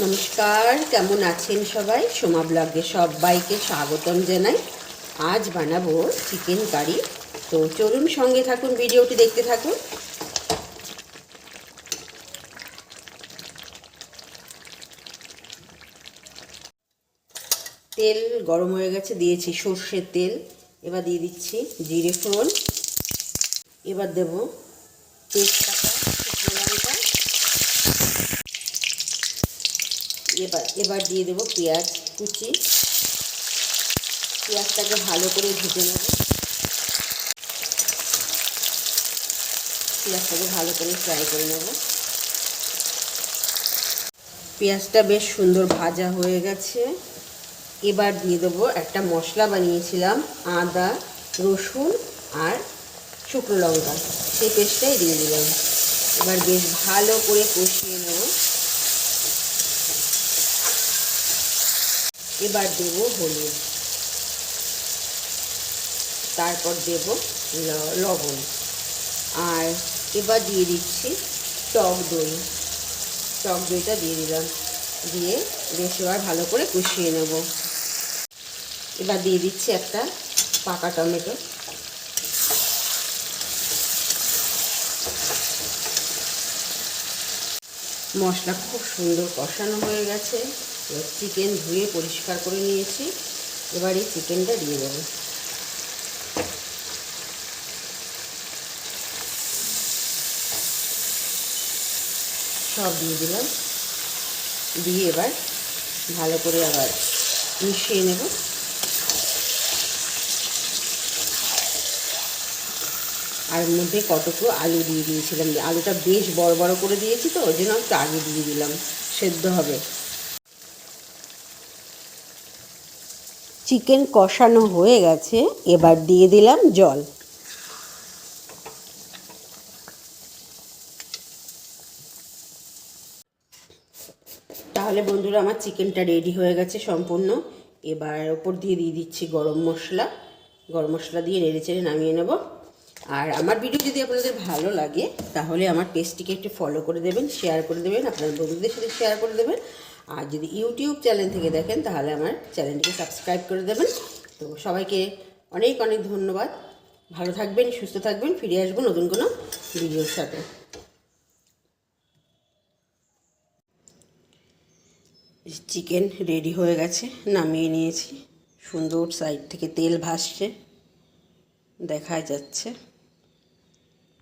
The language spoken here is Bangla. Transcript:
নমস্কার, কেমন আছেন সবাই? সোমা ব্লগে সবাইকে স্বাগতম জানাই। আজ বানাবো চিকেন কারি। তো চলুন সঙ্গে থাকুন, ভিডিওটি দেখতে থাকুন। তেল গরম হয়ে গেছে, দিয়েছি সর্ষের তেল। এবার দিয়ে দিচ্ছি জিরে ফোড়ন। এবার দেব তেজপাতা শুকনো লঙ্কা এবার এবার দিয়ে দেবো পেঁয়াজ কুচি। পেঁয়াজটাকে ভালো করে ভেজে নেব। পেঁয়াজটাকে ভালো করে ফ্রাই করে নেব। পেঁয়াজটা বেশ সুন্দর ভাজা হয়ে গেছে। এবার দিয়ে দেবো একটা মশলা বানিয়েছিলাম, আদা, রসুন আর শুকনো লঙ্কা। সেই পেস্টটাই দিয়ে দিলাম। এবার বেশ ভালো করে কষিয়ে নেব। এবার দেব হলুদ। তারপর দেব লবণ। আর এবার দিয়ে দিচ্ছি টক দই। টক দইটা দিয়ে দিলাম। দিয়ে বেশ এবার ভালো করে কষিয়ে নেব। এবার দিয়ে দিচ্ছি একটা পাকা টমেটো। মশলা খুব সুন্দর কষানো হয়ে গেছে। এবার চিকেন ধুয়ে পরিষ্কার করে নিয়েছি। এবার এই চিকেনটা দিয়ে দেবো। সব দিয়ে দিলাম। দিয়ে এবার ভালো করে আবার মিশিয়ে নেব। আর মধ্যে কতটুকু আলু দিয়ে দিয়েছিলাম। আলুটা বেশ বড় বড় করে দিয়েছি তো, ওই জন্য একটু আগে দিয়ে দিলাম। সেদ্ধ হবে। চিকেন কষানো হয়ে গেছে, এবার দিয়ে দিলাম জল। তাহলে বন্ধুরা, আমার চিকেনটা রেডি হয়ে গেছে সম্পূর্ণ। এবার ওপর দিয়ে দিয়ে দিচ্ছি গরম মশলা। গরম মশলা দিয়ে নেড়ে চেড়ে নামিয়ে নেব। আর আমার ভিডিও যদি আপনাদের ভালো লাগে, তাহলে আমার পেজটিকে একটু ফলো করে দেবেন শেয়ার করে দেবেন, আপনার বন্ধুদের সাথে শেয়ার করে দেবেন। আর যদি ইউটিউব চ্যানেল থেকে দেখেন, তাহলে আমার চ্যানেলটিকে সাবস্ক্রাইব করে দেবেন। তো সবাইকে অনেক অনেক ধন্যবাদ। ভালো থাকবেন, সুস্থ থাকবেন, ফিরে আসব নতুন কোনো ভিডিওর সাথে। চিকেন রেডি হয়ে গেছে, নামিয়ে নিয়েছি। সুন্দর সাইড থেকে তেল ভাসছে, দেখা যাচ্ছে।